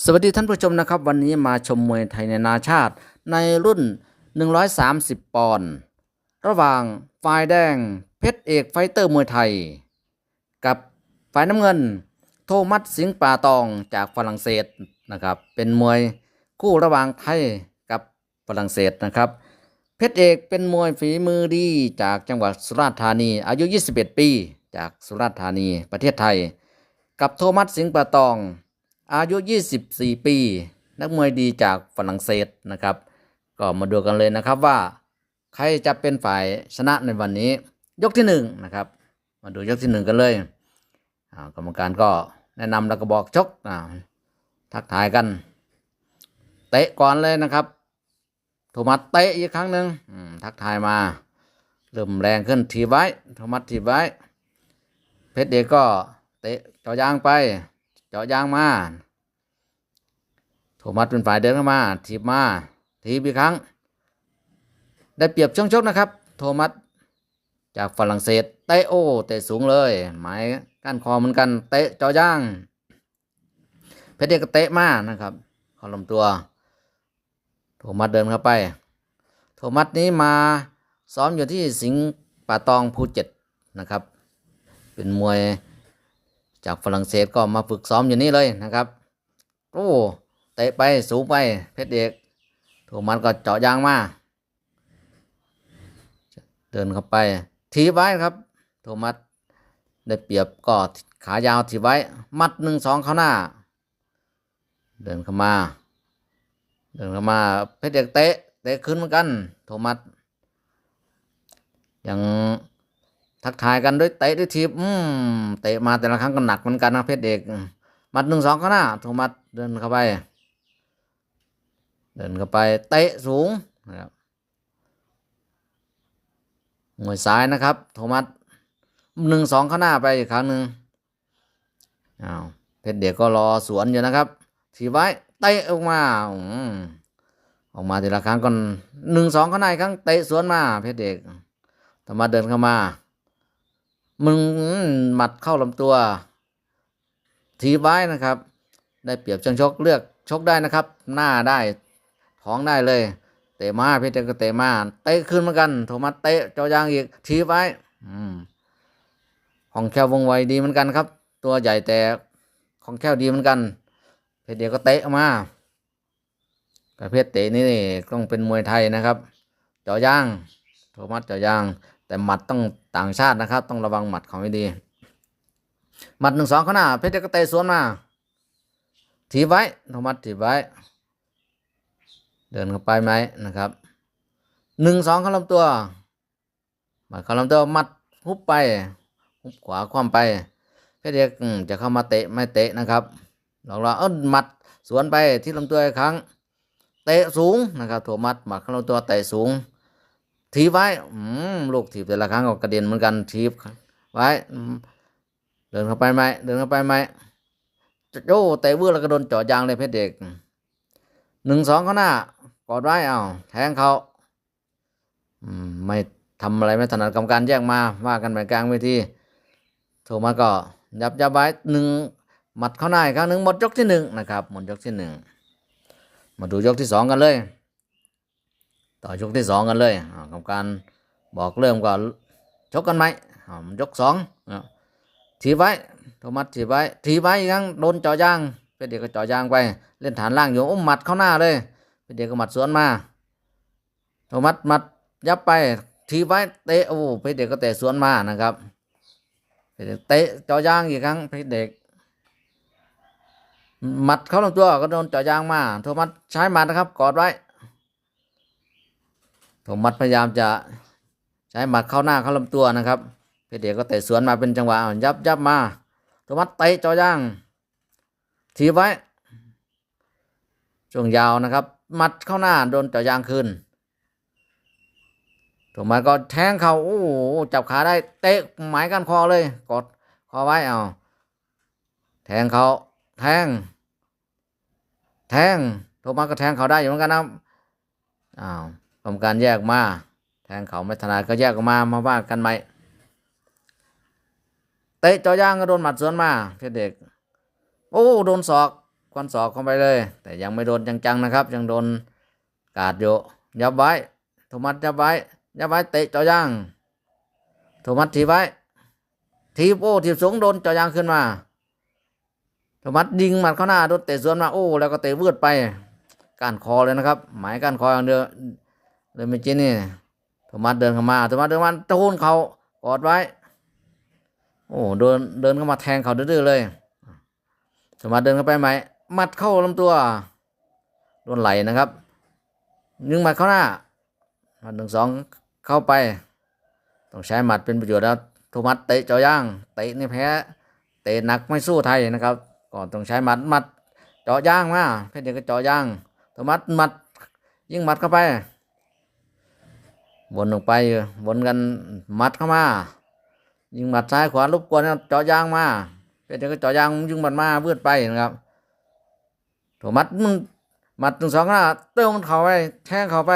สวัสดีท่านผู้ชมนะครับ วันนี้มาชมมวยไทยในนาชาติ ในรุ่น 130 ปอนด์ระหว่างฝ่ายแดง เพชรเอกไฟเตอร์มวยไทย กับฝ่ายน้ำเงิน โทมัสสิงห์ป่าตองจากฝรั่งเศสนะครับ เป็นมวยคู่ระหว่างไทยกับฝรั่งเศสนะครับ เพชรเอกเป็นมวยฝีมือดีจากจังหวัดสุราษฎร์ธานี อายุ 21 ปี จากสุราษฎร์ธานีประเทศไทย กับโทมัสสิงห์ป่าตอง อายุ 24 ปี นักมวยดีจากฝรั่งเศสนะครับ ก็มาดูกันเลยนะครับว่า ใครจะเป็นฝ่ายชนะในวันนี้ ยกที่หนึ่งนะครับ มาดูยกที่หนึ่งกันเลยกรรมการก็แนะนำแล้วก็บอกชกทักทายกันเตะก่อนเลยนะครับโทมัสเตะอีกครั้งหนึ่งทักทายมาเริ่มแรงขึ้นทีไว้โทมัสทีไว้ เพชรเอกก็เตะจาะยางไป เจาะยางมาโทมัสเป็นฝ่ายเดินเข้ามาทีบมาทีบอีกครั้ง ได้เปรียบช่วงชกนะครับ โทมัสจากฝรั่งเศสเตะโอเตะสูงเลย หมายก้านคอเหมือนกัน เตะเจาะยาง เพชรเอกก็เตะมานะครับขอลำตัว โทมัสเดินเข้าไป โทมัสนี้มาซ้อมอยู่ที่สิงห์ป่าตองภูเก็ตนะครับ เป็นมวย จากฝรั่งเศสก็มาฝึกซ้อมอยู่นี่เลยนะครับ โอ้เตะไปสูงไปเพชรเอกโทมัสก็เจาะยางมาเดินเข้าไปทีบไว้ครับโทมัสได้เปรียบก็ขายาวทีบไว้ มัดหนึ่งสองเข้าหน้า เดินเข้ามา เดินเข้ามาเพชรเอกเตะเตะขึ้นเหมือนกัน โทมัสยัง ทักทายกันด้วยเตะด้วยทีบอืมเตะมาแต่ละครั้งก็หนักเหมือนกันนะเพชรเอกมัดหนึ่งสองข้างหน้าโทมัสเดินเข้าไป เดินเข้าไป เตะสูงนะครับมวยซ้ายนะครับ โทมัสหนึ่งสองข้างหน้าไปอีกครั้งหนึ่งอ้าวเพชรเด็กก็รอสวนอยู่นะครับทีไว้เตะออกมาอืมออกมาแต่ละครั้งก็หนึ่งสองข้างหน้าอีกครั้งเตะสวนมา เพชรเด็กโทมัสเดินเข้ามา มึงหมัดเข้าลำตัว ทีบไว้นะครับ ได้เปรียบเชิงชกเลือกชกได้นะครับ หน้าได้ ท้องได้เลย เตะมาพชรเอกก็เตะมาเตะขึ้นเหมือนกัน โทมัสเตะเจอยางอีกทีบไว้ อืมของแค่ววงไวดีเหมือนกันครับ ตัวใหญ่แต่ของแคล่วดีเหมือนกัน เพชรเอกก็เตะมาประเภทเตะนี่ต้องเป็นมวยไทยนะครับ เจอยาง โทมัสเจอยาง แต่หมัดต้องต่างชาตินะครับ ต้องระวังหมัดของให้ดี หมัดหนึ่งสองข้างหน้าเพชรเอกก็เตะสวนมาถีบไว้โทมัสถีบไว้ เดินเข้าไปไหมนะครับหนึ่งสองเข้าลำตัวหมัดเข้าลำตัวหมัดฮุบไปฮุบขวาคว่ำไปเพชรเอกจะเข้ามาเตะไม่เตะนะครับลองว่าเออหมัดสวนไปที่ลำตัวอีกครั้ง เตะสูงนะครับโทมัสหมัดเข้าลำตัวเตะสูง ถีบไว้อืมลูกถีบแต่ละครั้งก็กระเด็นเหมือนกันถีบไว้เดินเข้าไปไหมเดินเข้าไปไหมโอ้เตะวื้อแล้วก็โดนเจาะยางเลยเพชรเด็กหนึ่งสองข้างหน้ากอดไว้เอาแทงเขาอืมไม่ทำอะไรไม่ถนัดกรรมการแยกมาว่ากันไปกลางเวทีโทมัสก็ยับยับไว้หนึ่งหมัดเข้าหน้าอีกครั้งหนึ่งหมดยกที่หนึ่งนะครับหมดยกที่หนึ่งมาดูยกที่สองกันเลย ต่อยกที่สองกันเลยอ่ากรรมการบอกเริ่มก็ชกกันไหมยกสองอ่าทีบไว้โทมัสทีบไว้ทีบไว้อีกครั้งโดนจาะยางเป็นเด็กก็จาะยางไป เล่นฐานล่างอยู่อุ้มหมัดเข้าหน้าเลยเป็นเด็กก็หมัดสวนมาโทมัสหมัดยับไปทีบไว้เตะโอ้เพชรเด็กก็เตะสวนมานะครับเพชรเด็กเตะจาะยางอีกครั้งเพชรเด็กหมัดเข้าลำตัวก็โดนจาะยางมาโทมัสใช้หมัดนะครับกอดไว้ โทมัสพยายามจะใช้หมัดเข้าหน้าเข้าลำตัวนะครับ เพชรเดชก็เตะสวนมาเป็นจังหวะยับยับมาโทมัสเตะจอย่างทีไว้ ช่วงยาวนะครับ มัดเข้าหน้าโดนจ่อย่างคืนโทมัสก็แทงเขาโอ้โหจับขาได้เตะหมายกันคอเลยกดคอไว้เอาแทงเขาแทง แทงโทมัสก็แทงเขาได้อยู่เหมือนกันนะอ้าว กรรมการแยกมาแทงเขาไม่ถนัดก็แยกออกมามาว่ากันไหมเตะจอย่างก็โดนหมัดสวนมาเพชรเด็ก โอ้โดนศอกควันศอกเข้าไปเลย แต่ยังไม่โดนจังๆนะครับ ยังโดนกาดอยู่ยับไว้โทมัสยับไว้ยับไว้เตะจอย่างโทมัสทีไว้ทีโอ้ทีสูงโดนจอย่างขึ้นมาโทมัสยิงหมัดเข้าหน้าโดนเตะสวนมาโอ้แล้วก็เตะวืดไปก้านคอเลยนะครับ หมายก้านคออย่างเดียว เลยไม่จีนี่โทมัสเดินเข้ามาโทมัสเดินมาโจนเขากอดไว้ โอ้เดินเดินเข้ามาแทงเขาดื้อเลยโทมัสเดินเข้าไปไหมมัดเข้าลำตัวโดนไหลนะครับยิงมัดเข้าหน้าหมัดหนึ่งสองเข้าไป ต้องใช้หมัดเป็นประโยชน์แล้วโทมัสเตะเจอย่างเตะนี่แพ้เตะหนักไม่สู้ไทยนะครับ ก่อนต้องใช้หมัดหมัดเจาะย่างมาเพชรเด็กก็เจาะย่างโทมัสหมัดยิ่งหมัดเข้าไป วนลงไปวนกันมัดเข้ามา ยิงหมัดซ้ายขวารบกวนเจาะยางมาเพชรเด็กก็เจาะยางยิงหมัดมาเบืดไปนะครับโทมัสมึงหมัดหนึ่งสองหน้าเติมมันเข่าไปแทงเข่าไป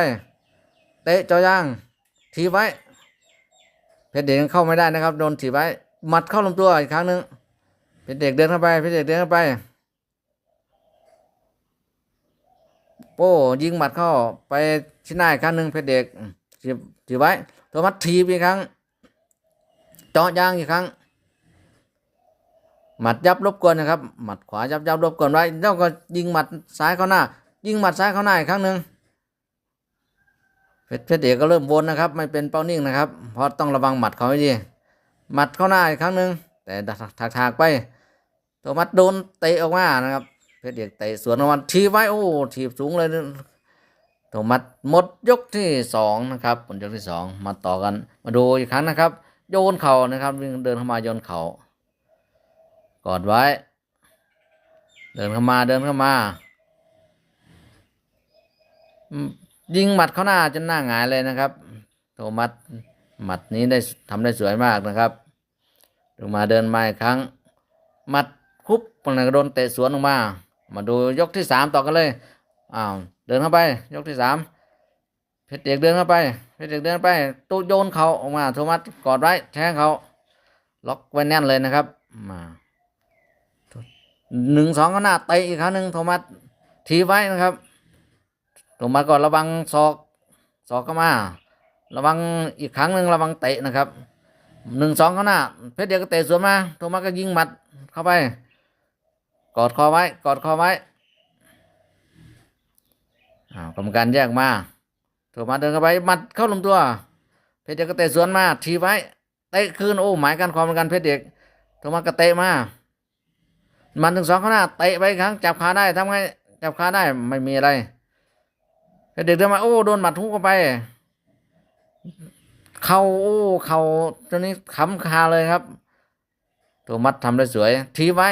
เตะเจอยางทีบไว้เพชรเด็กเข้าไม่ได้นะครับโดนถีบไว้มัดเข้าลำตัวอีกครั้งหนึ่งเพชรเด็กเดินเข้าไปเพชรเด็กเดินเข้าไปโป้ยิงหมัดเข้าไปที่หน้าอีกครั้งหนึ่งเพชรเด็ก ถีบถีบไว้ตัวมัดทีบอีกครั้งเจาะยางอีกครั้ง หมัดยับรบกวนนะครับ หมัดขวายับยับรบกวนไว้แล้วก็ยิงหมัดซ้ายเข้าหน้า ยิงหมัดซ้ายเข้าหน้าอีกครั้งหนึ่งเพชรเพชรเอกก็เริ่มวนนะครับ ไม่เป็นเป้านิ่งนะครับ เพราะต้องระวังหมัดเขาให้ดี หมัดเข้าหน้าอีกครั้งหนึ่งแต่ถักถากๆไปตัวมัดโดนเตะออกมานะครับ เพชรเอกเตะสวนออกมาทีไว้โอ้ทีบสูงเลย ตัวมัดหมดยกที่สองนะครับผลยกที่สองมาต่อกัน มาดูอีกครั้งนะครับ โยนเข่านะครับวิ่งเดินเข้ามาโยนเข่ากอดไว้ เดินเข้ามาเดินเข้ามา ยิงหมัดเข้าหน้าจนหน้าหงายเลยนะครับ โทมัสหมัดนี้ได้ทำได้สวยมากนะครับลงมาเดินมาอีกครั้งหมัดคุบปังนกโดนเตะสวนออกมา มาดูยกที่สามต่อกันเลยอ้าว เดินเข้าไป ยกที่สามเพชรเอกเดินเข้าไป เพชรเอกเดินไปตู้โยนเขาออกมาโทมัสกอดไว้แทงเขาล็อกไว้แน่นเลยนะครับมาหนึ่งสองก็หน้าเตะอีกครั้งหนึ่งโทมัสทีไว้นะครับโทมัสก่อนระวังศอกศอกเข้ามา ระวังอีกครั้งหนึ่งระวังเตะนะครับหนึ่งสองก็หน้า เพชรเดียวก็เตะสวนมาโทมัสก็ยิงหมัดเข้าไป กอดคอไว้ กอดคอไว้ กรรมการแยกมาโทมัสเดินเข้าไปมัดเข้าลำตัว เพชรเดียวก็เตะสวนมาทีไว้เตะคืนโอ้หมายกันความเหมือนกันเพชรเด็กโทมัสก็เตะมา มันถึงสองข้างหน้าเตะไปอีกครั้งจับขาได้ทำไงจับขาได้ไม่มีอะไรเด็กเดินมาโอ้โดนหมัดทุกเข้าไปเข่าโอ้เข่าตัวนี้ขำคาเลยครับ ตัวมัดทำได้สวย ทีไว้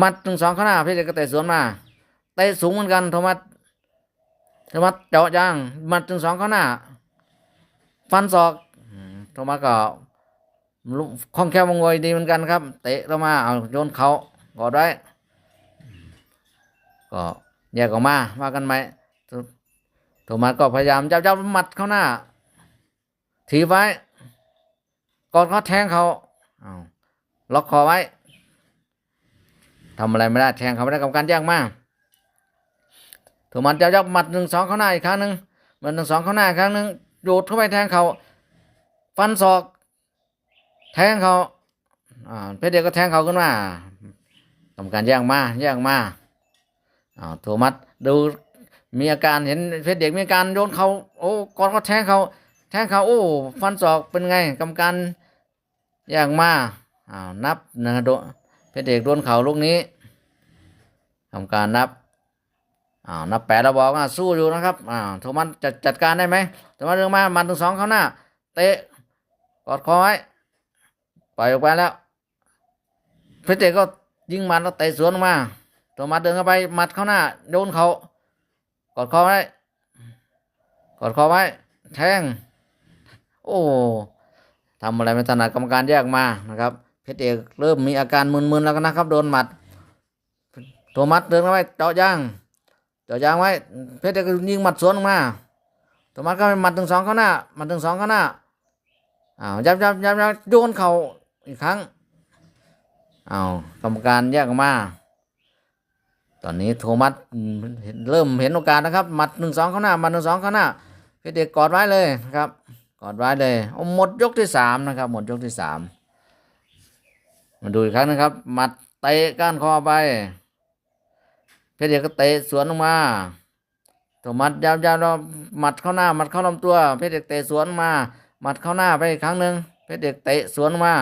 มัดถึงสองข้างหน้าพี่เด็กก็เตะสวนมาเตะสูงเหมือนกันโทมัส โทมัสเจาะยางมัดถึงสองข้างหน้า ฟันศอกอืมโทมัสก็ลุคล่องแคล่วว่องไวดีเหมือนกันครับ เตะเข้ามาเอาโยนเขากอดไว้ก็แยกออกมาว่ากันไหมโทมัสก็พยายามจับจับมัดเข้าหน้าถีบไว้กอดเขาแทงเขาเอาล็อกคอไว้ทำอะไรไม่ได้แทงเขาไม่ได้กรรมการแยกมาก โทมัสจับจับหมัดหนึ่งสองเข้าหน้าอีกครั้งหนึ่งหมัดหนึ่งสองเข้าหน้าอีกครั้งหนึ่งโยดเข้าไปแทงเขาฟันศอก แทงเขาอ่าเพชรเด็กก็แทงเขาขึ้นมากรรมการแย่งมาแย่งมาอ่าโทมัสดูมีอาการเห็นเพชรเด็กมีอาการโยนเขาโอ้ก่อนก็แทงเขาแทงเขาโอ้ฟันศอกเป็นไงกรรมการแย่งมาอ้าวนับนะโดเพชรเด็กโดนเขาลูกนี้กรรมการนับ อ้าวนับแปดแล้วบอกว่าสู้อยู่นะครับอ้าวโทมัสจะจัดการได้ไหมโทมัสเรื่องมามันถึงสองเข้าหน้า เตะกอดคอไว้ปล่อยออกไปแล้วเพชรเจก็ยิงมัดแล้วเตะสวนออกมาโทมัสเดินเข้าไปมัดเข้าหน้าโดนเขากอดคอไว้กอดคอไว้ แทง โอ้ทำอะไรไม่ถนัดกรรมการแยกมานะครับเพชรเอกเริ่มมีอาการมึนๆแล้วนะครับโดนหมัดโทมัสเดินเข้าไปเจาะย่าง จาะยางไว้ เพชรเอกก็ยิงหมัดสวนออกมาโทมัสก็ไปหมัดถึงสองเข้าหน้าหมัดถึงสองเข้าหน้าอ้าวยับยับยับยับโยนเข่าอีกครั้งอ้าวกรรมการแยกออกมา ตอนนี้โทมัสอืมเห็นเริ่มเห็นโอกาสนะครับหมัดหนึ่งสองข้างหน้าหมัดหนึ่งสองข้างหน้าเพชรเด็กกอดไว้เลยนะครับ กอดไว้เลยเอาหมดยกที่สามนะครับ หมดยกที่สามมาดูอีกครั้งนะครับหมัดเตะก้านคอไป เพชรเด็กก็เตะสวนลงมาโทมัสยาวๆแล้วหมัดเข้าหน้าหมัดเข้าลำตัว เพชรเด็กเตะสวนมาหมัดเข้าหน้าไปอีกครั้งหนึ่งเพชรเด็กเตะสวนมา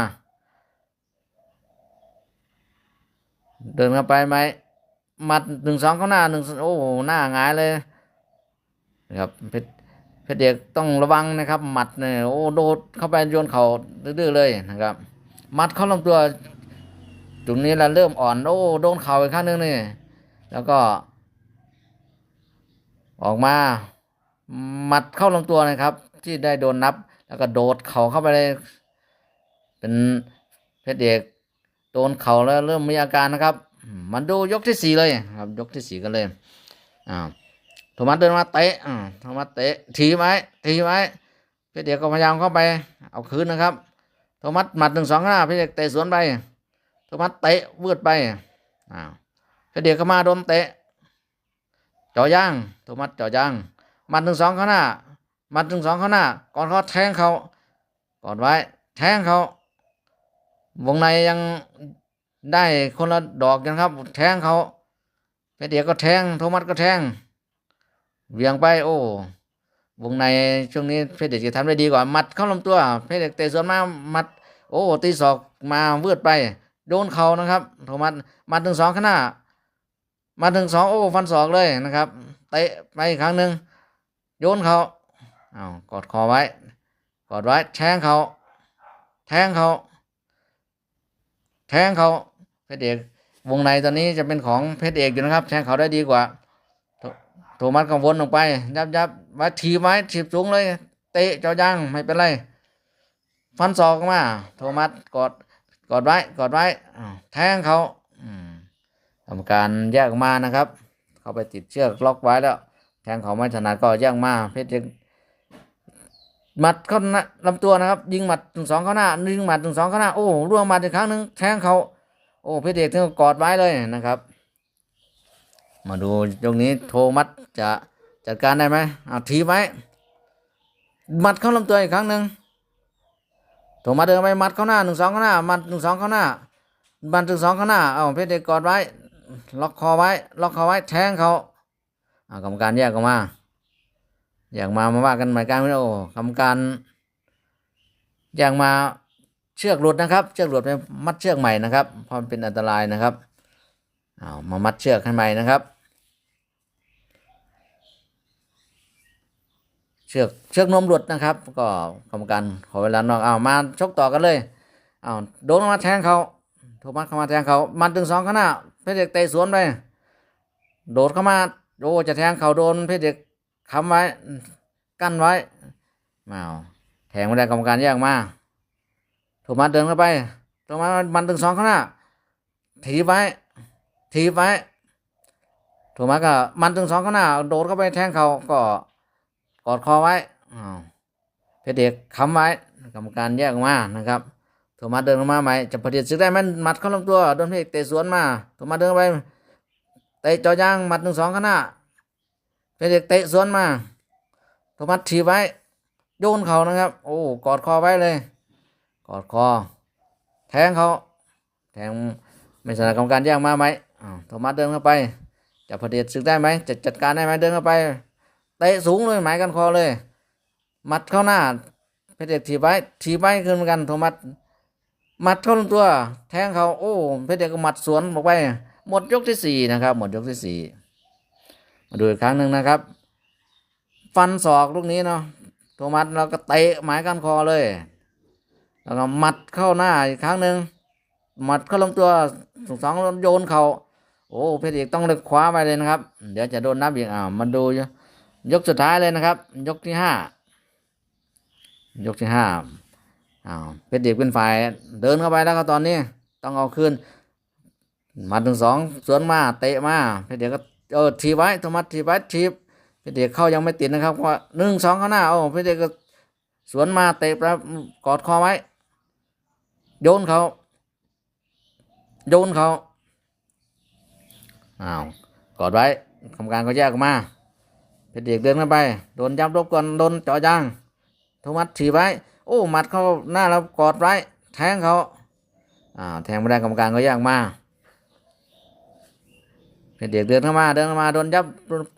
เดินเข้าไปไหมหมัดหนึ่งสองเข้าหน้าหนึ่งโอ้โหหน้าหงายเลยนะครับเพชรเพชรเด็กต้องระวังนะครับหมัดเนี่ยโอ้โดดเข้าไปโยนเข่าดื้อๆเลยนะครับหมัดเข้าลำตัวจุดนี้เราเริ่มอ่อนโอ้โดนเข่าอีกครั้งหนึ่งนี่ แล้วก็ ออกมาหมัดเข้าลำตัวนะครับ ที่ได้โดนนับ แล้วก็โดดเข่าเข้าไปเลยเป็นเพชรเด็กโดนเข่าแล้วเริ่มมีอาการนะครับ มันดูยกที่สี่เลยครับ ยกที่สี่กันเลยอ้าโทมัสเดินมาเตะอ่าโทมัสเตะทีไว้ทีไว้เพชรเดียกก็พยายามเข้าไปเอาคืนนะครับ โทมัสหมัดหนึ่งสองหน้าเพชรเดียกเตะสวนไปโทมัสเตะวืดไปอ้าว เพชรเดียกก็มาโดนเตะจ่อย่างโทมัสจ่อย่าง มัดหนึ่งสองข้างหน้า มัดหนึ่งสองข้างหน้า ก่อนเขาแทงเขาก่อดไว้ แทงเขาวงในยังได้คนละดอกกันครับ แทงเขาเพชรเดียกก็แทง โทมัสก็แทงเวียงไป โอ้ วงในช่วงนี้เพชรเดียกจะทำได้ดีกว่า มัดเข้าลำตัว เพชรเดียกเตะสวนมา มัด โอ้ ตีศอกมาเวืดไป โดนเขานะครับ โทมัสมัดถึงสองข้างหน้า มาถึงสองโอ้ฟันศอกเลยนะครับเตะไปอีกครั้งหนึ่งโยนเขาเอ้ากอดคอไว้กอดไว้แทงเขาแทงเขาแทงเขาเพชรเอกวงในตอนนี้จะเป็นของเพชรเอกอยู่นะครับ แทงเขาได้ดีกว่าโทมัสก็วนลงไป ยับยับไว้ทีบไว้ทีบสูงเลย เตะเจ้าย่างไม่เป็นไรฟันศอกมา โทมัสกอดกอดไว้กอดไว้แทงเขา ทำการแยกมานะครับ เข้าไปติดเชือกล็อกไว้แล้ว แทงเขาไม่ถนัดก็แยกมาเพชรเอกหมัดเข้าหน้าลำตัวนะครับ ยิงหมัดถึงสองเข้าหน้ายิงหมัดถึงสองเข้าหน้าโอ้ร่วงมัดอีกครั้งหนึ่งแทงเขาโอ้เพชรเอกถึงกับกอดไว้เลยนะครับ มาดูตรงนี้โทมัสจะจัดการได้ไหมเอาทีไว้หมัดเข้าลำตัวอีกครั้งหนึ่งโทมัสเดินไปหมัดเข้าหน้าหนึ่งสองเข้าหน้าหมัดหนึ่งสองเข้าหน้าหมัดหนึ่งสองเข้าหน้าเอาเพชรเอกกอดไว้ ล็อกคอไว้ ล็อกคอไว้ แทงเขาเอากรรมการแยกออกมาแยกมามาว่ากันใหม่การไม่โอ้กรรมการแยกมาเชือกหลุดนะครับ เชือกหลุดไปมัดเชือกใหม่นะครับเพราะมันเป็นอันตรายนะครับเอามามัดเชือกให้ใหม่นะครับ เชือกเชือกนมหลุดนะครับ ก็กรรมการขอเวลานอกเอามาชกต่อกันเลยเอาโดนมาแทงเขาโทมัสเข้ามาแทงเขามัดถึงสองข้างหน้า เพชรเด็กเตะสวนไปโดดเข้ามาโอ้จะแทงเขาโดนเพชรเด็กค้ำไว้ กั้นไว้มาเอาแทงไม่ได้กรรมการแยกมาโทมัสเดินเข้าไปโทมัสมันถึงสองข้างหน้าถีบไว้ ถีบไว้โทมัสก็มันถึงสองข้างหน้า โดดเข้าไปแทงเขาก็กอดคอไว้เพชรเด็กค้ำไว้ กรรมการแยกมานะครับ โทมัสเดินเข้ามาใหมจะผลิตซึกได้ไหมมัดเข้าลำตัวโดนเพชรเอกเตะสวนมาโทมัสเดินไปเตะจอยางมัดหนึ่งสองข้างหน้าเพชรเอกเตะสวนมาโทมัสถีบไว้ โยนเขานะครับ โอ้กอดคอไว้เลย กอดคอ แทงเขาแทงไม่สนากรรมการแยกมาไหมอ้าวโทมัสเดินเข้าไป จะเผด็จศึกได้ไหมจะจัดการได้ไหมเดินเข้าไปเตะสูงเลยหมายกันคอเลย มัดเข้าหน้าเพชรเอกถีบไว้ถีบไว้ขึ้นเหมือนกันโทมัส มัดเข้าลำตัว แทงเขาโอ้เพชรเอกก็มัดสวนบอกไป หมดยกที่สี่นะครับ หมดยกที่สี่มาดูอีกครั้งหนึ่งนะครับ ฟันศอกลูกนี้เนาะโทมัสเราก็เตะหมายกันคอเลย แล้วก็หมัดเข้าหน้าอีกครั้งหนึ่งหมัดเข้าลำตัวสองโยนเขาโอ้เพชรเอกต้องเลยคว้าไปเลยนะครับ เดี๋ยวจะโดนนับอีกอ่ามันดูยกสุดท้ายเลยนะครับ ยกที่ห้ายกที่ห้า อ้าวเพชรเอกเป็นฝ่ายเดินเข้าไปแล้วก็ตอนนี้ ต้องเอาคืนมัดถึงสองสวนมาเตะมาเพชรเอกก็เออทีไว้โทมัสทีไว้ทีเพชรเอกเข้ายังไม่ติดนะครับว่าหนึ่งสองข้างหน้าโอ้เพชรเอกก็สวนมาเตะแล้วกอดคอไว้ โยนเขาโยนเขาอ้าวกอดไว้กรรมการก็แยกออกมาเพชรเอกเดินเข้าไปโดนยับรบกวนโดนจาะยางโทมัสถีไว้ โอ้หมัดเข้าหน้าแล้วกอดไว้ แทงเขาอ่าแทงไม่ได้กรรมการก็แยกมาเพชรเอกเดินเข้ามาเดินเข้ามาโดนยับ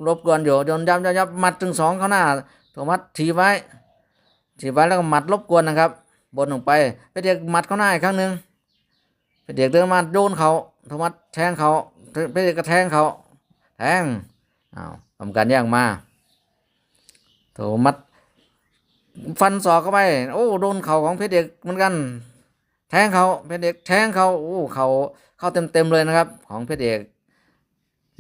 รบกวนอยู่โดนยับยับยับมัดถึงสองเข้าหน้าโทมัสถีไว้ถีไว้แล้วก็หมัดรบกวนนะครับ บนลงไปเพชรเอกหมัดเข้าหน้าอีกครั้งหนึ่งเพชรเอกเดินมาโดนเขาโทมัสแทงเขาเพชรเอกก็แทงเขาแทงอ้าวกรรมการแยกมาโทมัส ฟันศอกเข้าไป โอ้โดนเข่าของเพชรเด็กเหมือนกัน แทงเขาเพชรเด็กแทงเขาโอ้เขาเข้าเต็มเต็มเลยนะครับ ของเพชรเด็ก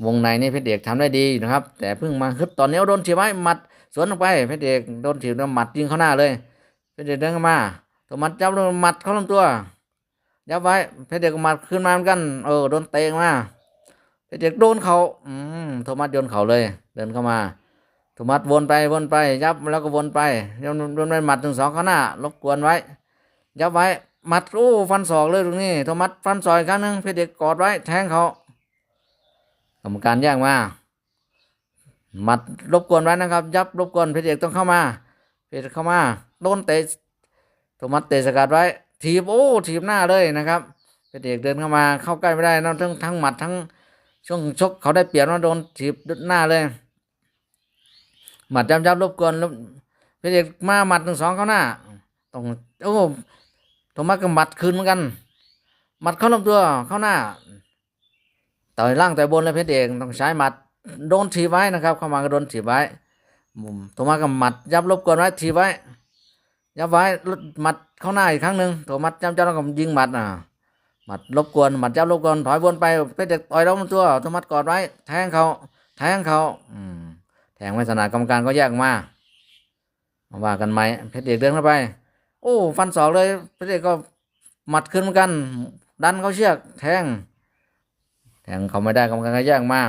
วงในนี่เพชรเด็กทำได้ดีนะครับ แต่เพิ่งมาฮึดตอนนี้โดนถีบไว้หมัดสวนออกไปเพชรเด็กโดนถีบแล้วหมัดยิงเข้าหน้าเลยเพชรเด็กเดินเข้ามาตัวหมัดจับแล้วหมัดเข้าลำตัวยับไว้เพชรเด็กหมัดขึ้นมาเหมือนกัน เออโดนเตะมาเพชรเด็กโดนเขาอืมโทมัสโยนเขาเลย เดินเข้ามา โทมัสวนไปวนไป ยับแล้วก็วนไปยับวนไปหมัดถึงสองข้างหน้ารบกวนไว้ ยับไว้หมัดโอ้ฟันศอกเลยตรงนี้โทมัสฟันศอกอีกครั้งหนึ่งเพชรเด็กกอดไว้ แทงเขากรรมการแย่งมาหมัดรบกวนไว้นะครับ ยับรบกวนเพชรเด็กต้องเข้ามาเพชรเด็กเข้ามาโดนเตะโทมัสเตะสกัดไว้ ถีบโอ้ถีบหน้าเลยนะครับเพชรเด็กเดินเข้ามาเข้าใกล้ไม่ได้นะทั้งทั้งหมัดทั้งช่วงชกเขาได้เปรียบนะโดนถีบหน้าเลย หมัดจำจับรบกวนแล้วเพชรเอกมาหมัดหนึ่งสองเขาหน้าต้องโอ้โทมัสก็หมัดคืนเหมือนกันหมัดเข้าลำตัวเข้าหน้าต่อยล่างต่อยบนเลยเพชรเอกต้องใช้หมัดโดนถีบไว้นะครับ เข้ามาก็โดนถีบไว้มุมโทมัสก็หมัดยับรบกวนไว้ถีบไว้ ยับไว้หมัดเข้าหน้าอีกครั้งหนึ่งโทมัสจำจับแล้วก็ยิงหมัดอะหมัดรบกวนหมัดยับรบกวนถอยวนไปเพชรเอกต่อยลำตัวโทมัสกอดไว้ แทงเขาแทงเขาอืม งไม่ถนัดกรรมการก็แยกมามาว่ากันไหมเพชรเอกเดินเข้าไป โอ้ฟันศอกเลยเพชรเอกก็หมัดขึ้นเหมือนกัน ดันเขาเชือก แทง แทงเขาไม่ได้กรรมการก็แยกมา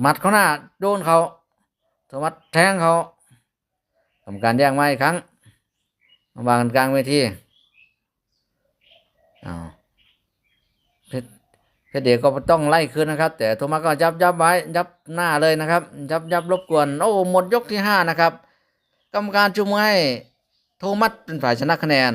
หมัดเขาหน้าโดนเขาสมัดแทงเขากรรมการแยกมาอีกครั้งวางกันกลางเวทีอ้าว เพชรเดชก็ต้องไล่คืนนะครับ แต่โทมัสก็ยับยับไว้ยับหน้าเลยนะครับ ยับยับรบกวนโอ้หมดยกที่ห้านะครับ กรรมการจุมให้โทมัสเป็นฝ่ายชนะคะแนน